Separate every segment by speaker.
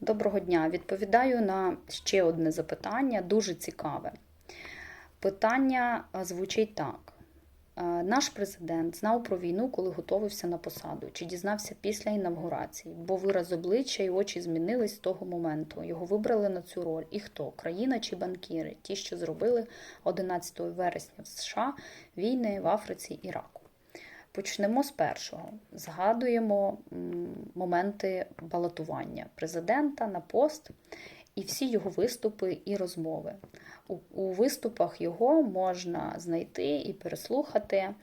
Speaker 1: Доброго дня. Відповідаю на ще одне запитання, дуже цікаве. Питання звучить так: Е, наш президент знав про війну, коли готувався на посаду, чи дізнався після інавгурації, бо вираз обличчя і очі змінились з того моменту. Його вибрали на цю роль. І хто? Країна чи банкіри? Ті, що зробили 11 вересня в США війни в Африці Іраку. Почнемо з першого. Згадуємо моменти балотування президента на пост і всі його виступи і розмови. У, виступах його можна знайти і переслухати.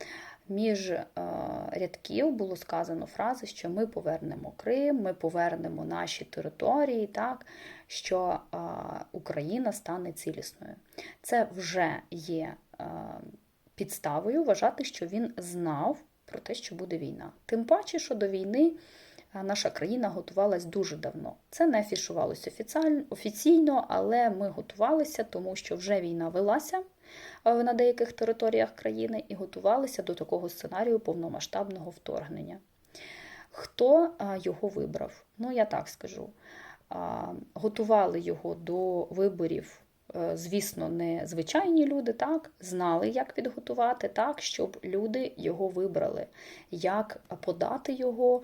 Speaker 1: Між е, рядків було сказано фрази, що ми повернемо Крим, ми повернемо наші території, так, що е, Україна стане цілісною. Це вже є е, підставою вважати, що він знав про те, що буде війна. Тим паче, що до війни наша країна готувалась дуже давно. Це не афішувалося офіційно, але ми готувалися, тому що вже війна велася е, на деяких територіях країни і готувалися до такого сценарію повномасштабного вторгнення. Хто його вибрав? Ну, я так скажу. Готували його до виборів е, звісно, не звичайні люди, так, знали, як підготувати так, щоб люди його вибрали, як подати його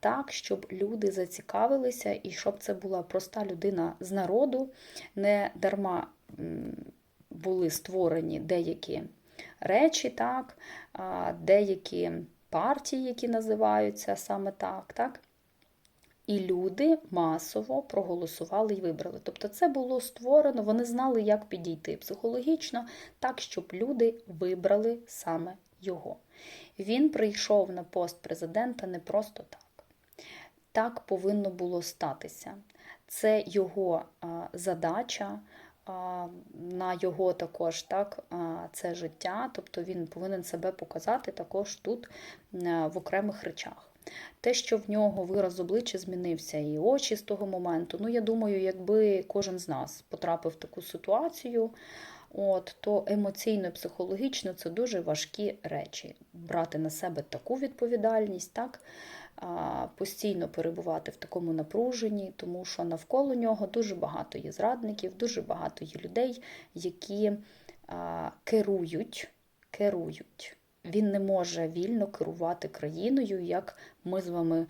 Speaker 1: так, щоб люди зацікавилися, і щоб це була проста людина з народу, не дарма були створені деякі речі, так, деякі партії, які називаються саме так, так. І люди масово проголосували і вибрали. Тобто це було створено, вони знали, як підійти психологічно, так, щоб люди вибрали саме його. Він прийшов на пост президента не просто так. Так повинно було статися. Це його задача, на його також так, це життя, тобто він повинен себе показати також тут в окремих речах. Те, що в нього вираз обличчя змінився і очі з того моменту. Ну, я думаю, якби кожен з нас потрапив в таку ситуацію, от, то емоційно і психологічно це дуже важкі речі. Брати на себе таку відповідальність, так, а, постійно перебувати в такому напруженні, тому що навколо нього дуже багато є зрадників, дуже багато є людей, які а, керують, керують. Він не може вільно керувати країною, як ми з вами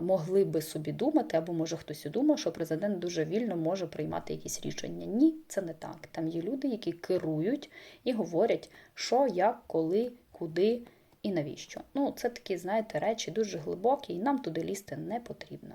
Speaker 1: могли би собі думати, або може хтось і думав, що президент дуже вільно може приймати якісь рішення. Ні, це не так. Там є люди, які керують і говорять, що, як, коли, куди і навіщо. Ну, це такі, знаєте, речі дуже глибокі, і нам туди лізти не потрібно.